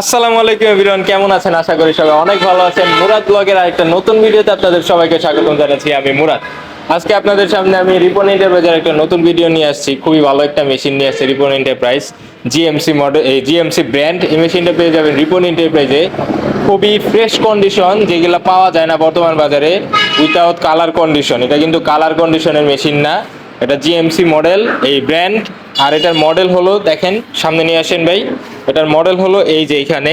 আসসালামু আলাইকুম এভরিওয়ান, কেমন আছেন? আশা করি সবাই অনেক ভালো আছেন। মুরাদ ব্লগের আরেকটা নতুন ভিডিওতে আপনাদের সবাইকে স্বাগতম জানাচ্ছি। আমি মুরাদ। আজকে আপনাদের সামনে আমি রিপন এন্টারপ্রাইজের একটা নতুন ভিডিও নিয়ে আসছি। খুবই ভালো একটা মেশিন নিয়ে আসছে রিপন এন্টারপ্রাইজ। জিএমসি মডেল এই জিএমসি ব্র্যান্ড এই মেশিনটা পেয়ে যাবেন রিপন এন্টারপ্রাইজে। খুবই ফ্রেশ কন্ডিশন যেগুলো পাওয়া যায় না বর্তমান বাজারে উইথাউট কালার কন্ডিশন এটা কিন্তু কালার কন্ডিশনের মেশিন না। এটা জিএমসি মডেল এই ব্র্যান্ড আর এটার মডেল হলো, দেখেন, সামনে নিয়ে আসেন ভাই। এটার মডেল হলো এই যে এখানে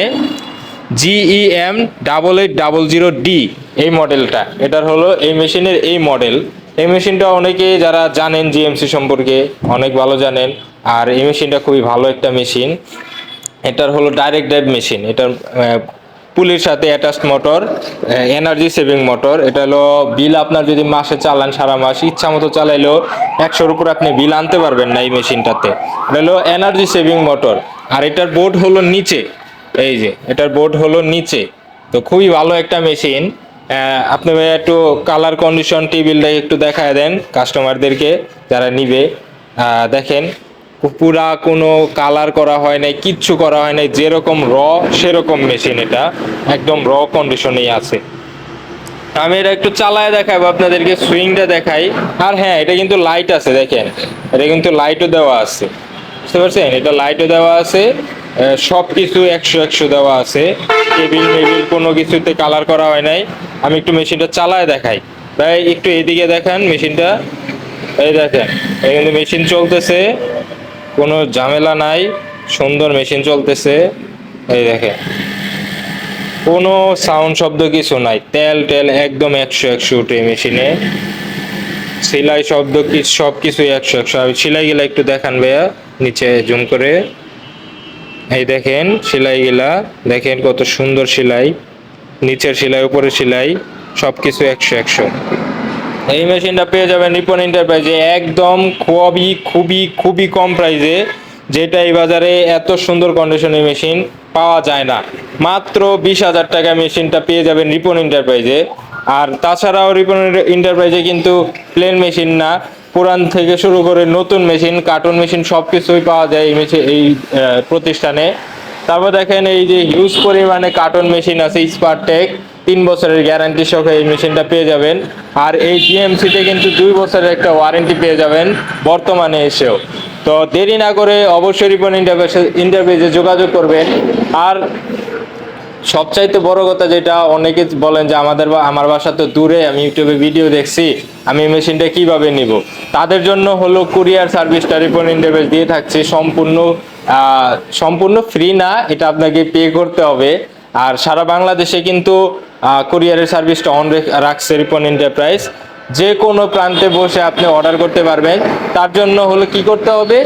GEM double eight double zero D এই মডেলটা এটার হলো এই মেশিনের এই মডেল এই মেশিনটা অনেকে যারা জানেন জিএমসি সম্পর্কে, অনেক ভালো জানেন। আর এই মেশিনটা খুবই ভালো একটা মেশিন এটার হলো ডাইরেক্ট ড্রাইভ মেশিন এটার পুলির সাথে attached motor energy saving motor এটা হলো বিল আপনার যদি মাসে চালান সারা মাস, ইচ্ছা মতো চালাইলেও একশোর উপর আপনি বিল আনতে পারবেন না এই মেশিনটাতে এটা হলো এনার্জি সেভিং মোটর আর এটার বোর্ড হলো নিচে, এই যে, এটার বোর্ড হলো নিচে। তো খুবই ভালো একটা মেশিন আপনি একটু কালার কন্ডিশন টেবিলটা একটু দেখায় দেন কাস্টমারদেরকে যারা নিবে। দেখেন পুরা কোনো কালার করা হয় নাই, কিচ্ছু করা হয় নাই, যেরকম র সেরকম মেশিন এটা। একদম র কন্ডিশনেই আছে। আমি এটা একটু চালায় দেখাবো, আপনাদেরকে সুইংটা দেখাই। আর হ্যাঁ এটা কিন্তু লাইট আছে, দেখেন। এটা কিন্তু লাইটও দেওয়া আছে। বুঝতে পারছেন? এটা লাইটও দেওয়া আছে সব কিছু একশো একশো দেওয়া আছে। টেবিল মেবিল কোনো কিছুতে কালার করা হয় নাই। আমি একটু মেশিনটা চালায় দেখাই। ভাই, একটু এদিকে দেখান মেশিনটা এই দেখেন, এই কিন্তু মেশিন চলতেছে। কোনো ঝামেলা নাই, সুন্দর মেশিন চলতেছে। এই দেখেন কোনো সাউন্ড শব্দ কিছু নাই, তেল টেল একদম একশো একশো উঠে মেশিনে। সেলাই শব্দ কি সব কিছুই একশো একশো। আমি সেলাই গেলা একটু দেখান ভাইয়া, নিচে জুম করে। এই দেখেন, সেলাই গেলা, দেখেন কত সুন্দর সেলাই। নিচের সেলাই উপরে সেলাই, সব কিছু একশো একশো। এই মেশিনটা পেয়ে যাবেন রিপন এন্টারপ্রাইজে একদম খুবই খুবই খুবই কম প্রাইসে যেটা এই বাজারে এত সুন্দর কন্ডিশনের মেশিন পাওয়া যায় না। মাত্র বিশ হাজার টাকা মেশিনটা পেয়ে যাবেন রিপন এন্টারপ্রাইজে। আর তাছাড়াও রিপন এন্টারপ্রাইজে কিন্তু প্লেন মেশিন না, পুরান থেকে শুরু করে নতুন মেশিন কার্টুন মেশিন সব কিছুই পাওয়া যায় এই মেশিন, এই প্রতিষ্ঠানে। তারপর দেখেন এই যে হিউজ পরিমাণে কার্টন মেশিন আছে স্পারটেক তিন বছরের গ্যারান্টি সহ এই মেশিনটা পেয়ে যাবেন। আর এই জিএমসিতে কিন্তু দুই বছরের একটা ওয়ারেন্টি পেয়ে যাবেন বর্তমানে এসেও। তো দেরি না করে অবশ্যই রিপন ইন্টারভিউজে যোগাযোগ করবেন। আর সবচাইতে বড় কথা যেটা, অনেকে বলেন যে আমাদের বা- আমার বাসা তো দূরে, আমি ইউটিউবে ভিডিও দেখছি, আমি মেশিনটা কীভাবে নিব? তাদের জন্য হলো কুরিয়ার সার্ভিসটা রিপন ইন্টারভেস দিয়ে থাকছে। সম্পূর্ণ সম্পূর্ণ ফ্রি না, এটা আপনাকে পে করতে হবে। আর সারা বাংলাদেশে কিন্তু কুরিয়ারের সার্ভিসটা অন রাখছে রিপন এন্টারপ্রাইজ যে কোনো প্রান্তে বসে আপনি অর্ডার করতে পারবেন। তার জন্য হলো কি করতে হবে?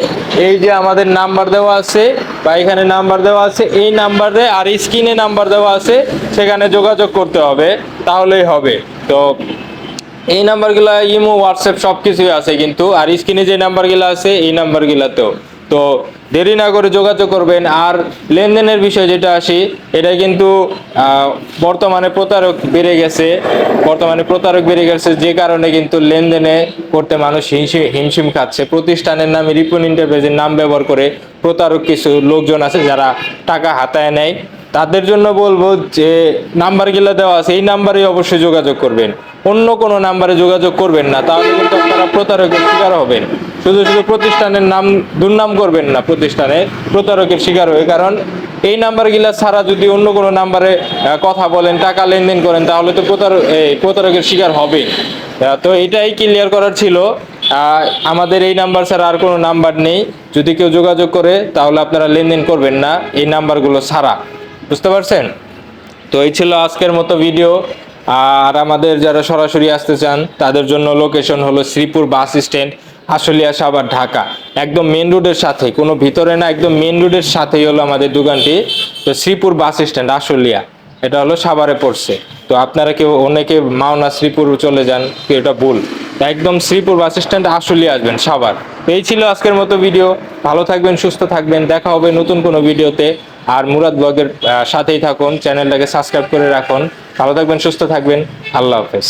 এই যে আমাদের নাম্বার দেওয়া আছে, বা এখানে নাম্বার দেওয়া আছে, এই নাম্বারে আর স্ক্রিনে নাম্বার দেওয়া আছে, সেখানে যোগাযোগ করতে হবে। তাহলেই হবে। তো এই নাম্বারগুলো ইমো হোয়াটসঅ্যাপ সব কিছুই আছে কিন্তু, আর স্ক্রিনে যে নাম্বারগুলো আছে, এই নাম্বারগুলোতেও তো দেরি না করে যোগাযোগ করবেন। আর লেনদেনের বিষয় যেটা আসি এটা কিন্তু বর্তমানে প্রতারক বেড়ে গেছে। বর্তমানে প্রতারক বেড়ে গেছে যে কারণে কিন্তু লেনদেনে করতে মানুষ হিমশিম হিমশিম খাচ্ছে। প্রতিষ্ঠানের নামে রিপন ইন্টারপ্রাইজের নাম ব্যবহার করে প্রতারক কিছু লোকজন আছে যারা টাকা হাতায় নেয়। তাদের জন্য বলব যে নাম্বারগুলো দেওয়া আছে এই নাম্বারে অবশ্যই যোগাযোগ করবেন। অন্য কোনো নাম্বারে যোগাযোগ করবেন না তাহলে কিন্তু আপনারা প্রতারকের শিকার হবেন। শুধু শুধু প্রতিষ্ঠানের নাম দুর্নাম করবেন না প্রতিষ্ঠানে প্রতারকের শিকার হয়ে। কারণ এই নাম্বারগুলা ছাড়া যদি অন্য কোনো নাম্বারে কথা বলেন টাকা লেনদেন করেন তাহলে তো প্রতারক প্রতারকের শিকার আহ, তো এটাই ক্লিয়ার করার ছিল। আমাদের এই নাম্বার ছাড়া আর কোনো নাম্বার নেই। যদি কেউ যোগাযোগ করে তাহলে আপনারা লেনদেন করবেন না এই নাম্বারগুলো ছাড়া। বুঝতে পারছেন? তো এই ছিল আজকের মতো ভিডিও আর আমাদের যারা সরাসরি আসতে চান, তাদের জন্য লোকেশন হলো শ্রীপুর বাস স্ট্যান্ড, আশুলিয়া সাভার, ঢাকা। একদম মেন রোডের সাথে, কোনো ভিতরে না, একদম মেন রোডের সাথেই হলো আমাদের দোকানটি। তো শ্রীপুর বাস স্ট্যান্ড, আশুলিয়া। এটা হলো সাভারে পড়ছে। তো আপনারা কেউ, অনেকে মাওনা শ্রীপুর চলে যান এটা ভুল। একদম শ্রীপুর বাস স্ট্যান্ড আসলে আসবেন, সবার। এই ছিল আজকের মতো ভিডিও ভালো থাকবেন, সুস্থ থাকবেন। দেখা হবে নতুন কোনো ভিডিওতে আর মুরাদ ব্লগের সাথেই থাকুন। চ্যানেলটাকে সাবস্ক্রাইব করে রাখুন। ভালো থাকবেন, সুস্থ থাকবেন। আল্লাহ হাফেজ।